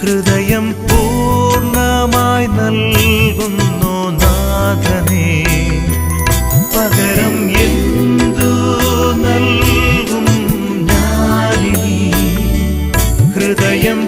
ഹൃദയം പൂർണമായി നൽകുന്നു നാഥനേ. പകരം എന്തു നൽകും ഹൃദയം